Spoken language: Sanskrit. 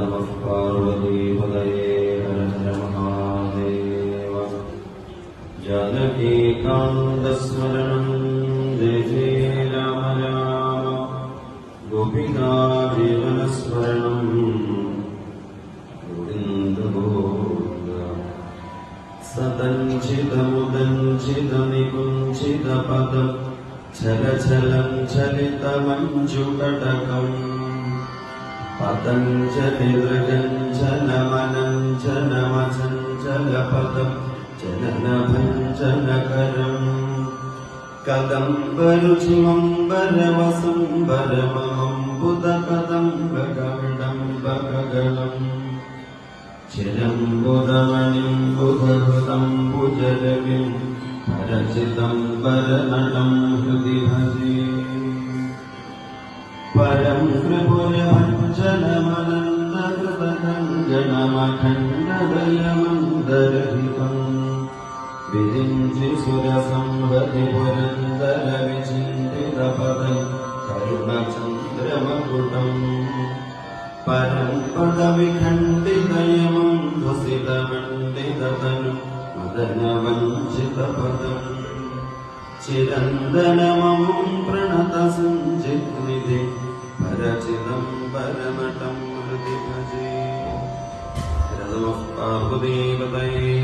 नमः पार्वतीपदये हर हर महादेव जानकीकान्तस्मरणम् राम। गोपिका जीवनस्मरणम् गोविन्द गोविन्द सतञ्चितमुदञ्चितनिकुञ्चितपदम् छल छलम् चलितमञ्जुकटकम् पतञ्जलिदृगञ्जनमनञ्जनमचञ्चलपदम् जननभञ्जनकरम्। कदम्बरुचिमम्बरवसुम्बरममम्बुदकदम्बकविडम्बकगणम् चिरम्बुदमणिम् बुधभृतम् भुजलविम् परचितम् परनटम् हृदि भजे परम् त्रिपुरभञ्जनमनन्दकृतकञ्जनमखण्डदयमन्दरहितम् विरिञ्चि सुरसंहति पुरन्दरविचिन्तितपदम् करुणचन्द्रमकुटम् परम् पदविखण्डितयमम् धुसितमण्डिततनु मदनवञ्चितपदम् प्रणतसञ्चित् चिदम्बरमठं हृदि भजे। रघुः पार्वतीपतये